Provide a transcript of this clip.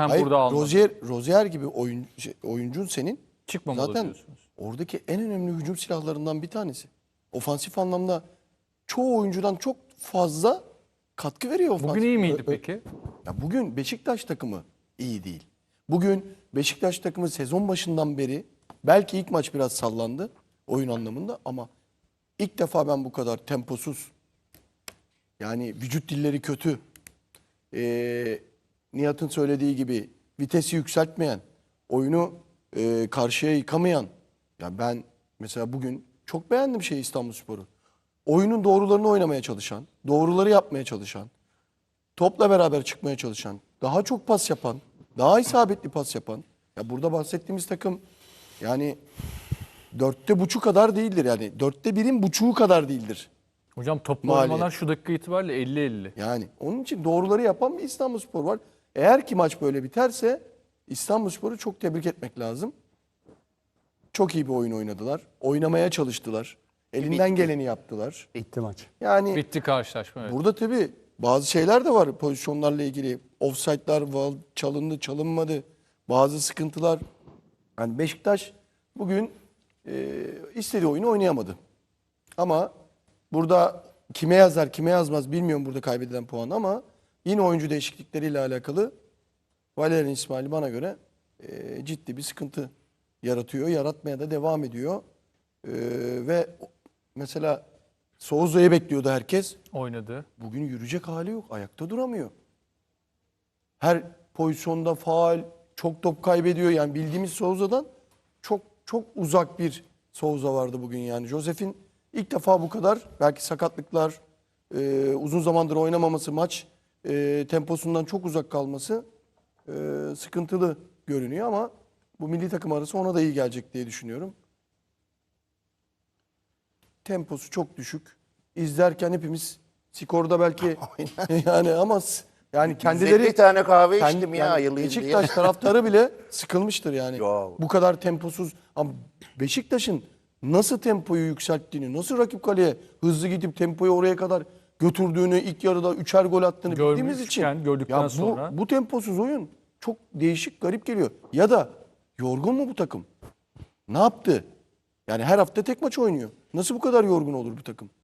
Hem Hayır, burada almadı. Rozier, Rozier gibi oyun, şey, oyuncun senin Çıkmamalı zaten diyorsunuz. oradaki en önemli hücum silahlarından bir tanesi. Ofansif anlamda çoğu oyuncudan çok fazla katkı veriyor ofansif. Bugün iyi miydi Ö- ö- peki? Ya bugün Beşiktaş takımı iyi değil. Bugün Beşiktaş takımı sezon başından beri belki ilk maç biraz sallandı oyun anlamında ama ilk defa ben bu kadar temposuz yani vücut dilleri kötü. Ee, Nihat'ın söylediği gibi vitesi yükseltmeyen, oyunu e, karşıya yıkamayan. Ya ben mesela bugün çok beğendim şey İstanbulspor'u. Oyunun doğrularını oynamaya çalışan, doğruları yapmaya çalışan, topla beraber çıkmaya çalışan, daha çok pas yapan, daha isabetli pas yapan. Ya burada bahsettiğimiz takım yani dörtte buçuk kadar değildir yani. Dörtte birin buçuğu kadar değildir. Hocam oynamanlar şu dakika itibariyle 50-50. Yani onun için doğruları yapan bir İstanbulspor var. Eğer ki maç böyle biterse İstanbulspor'u çok tebrik etmek lazım. Çok iyi bir oyun oynadılar. Oynamaya çalıştılar. Elinden geleni yaptılar. Bitti maç. Yani Bitti karşılaşma evet. Burada tabii bazı şeyler de var pozisyonlarla ilgili. Offside'lar çalındı, çalınmadı. Bazı sıkıntılar. Yani Beşiktaş bugün e, istediği oyunu oynayamadı. Ama burada kime yazar, kime yazmaz bilmiyorum burada kaybedilen puan ama yine oyuncu değişiklikleriyle alakalı Valerian İsmail bana göre e, ciddi bir sıkıntı yaratıyor. Yaratmaya da devam ediyor. E, ve mesela Souza'yı bekliyordu herkes. Oynadı. Bugün yürüyecek hali yok. Ayakta duramıyor. Her pozisyonda faal, çok top kaybediyor. Yani bildiğimiz Souza'dan çok çok uzak bir Souza vardı bugün yani. Josef'in ilk defa bu kadar belki sakatlıklar, e, uzun zamandır oynamaması, maç e, temposundan çok uzak kalması e, sıkıntılı görünüyor ama bu milli takım arası ona da iyi gelecek diye düşünüyorum. Temposu çok düşük. İzlerken hepimiz skorda belki yani ama yani kendileri Bir tane kahve kendi- içtim ya yani ayılayım diye. Beşiktaş taraftarı bile sıkılmıştır yani. Ya. Bu kadar temposuz ama Beşiktaş'ın nasıl tempoyu yükselttiğini, nasıl rakip kaleye hızlı gidip tempoyu oraya kadar götürdüğünü, ilk yarıda üçer gol attığını bildiğimiz için Görmüşken, gördükten ya bu, sonra. bu temposuz oyun çok değişik, garip geliyor. Ya da yorgun mu bu takım? Ne yaptı? Yani her hafta tek maç oynuyor. Nasıl bu kadar yorgun olur bu takım?